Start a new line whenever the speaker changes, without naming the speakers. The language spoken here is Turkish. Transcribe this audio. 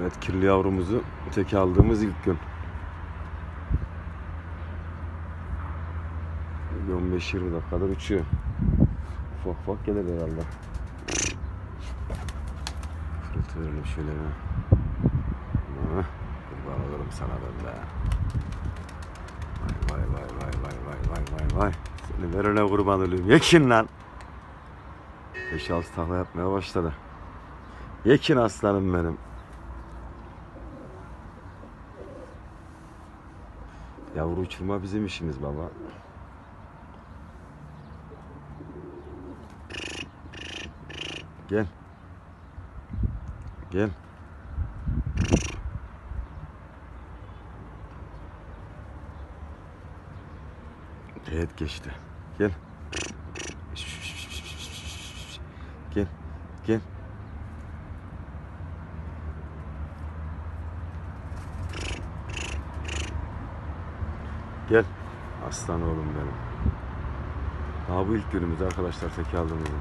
Evet kirli yavrumuzu teke aldığımız ilk gün. Bir 15-20 dakikadır uçuyor. Ufak ufak gelir herhalde. Fırıltı verelim şöyle bir. Hah, Kurban olurum sana ben be. Vay vay vay vay vay vay vay vay vay. Seni verene kurban olayım. Yekin lan. 5-6 takla yapmaya başladı. Yekin aslanım benim. Yavru uçurma bizim işimiz baba. Gel. Gel. Evet geçti. Gel. Gel. Gel. Gel. Aslan oğlum benim. Daha bu ilk günümüz arkadaşlar teki aldığımızda.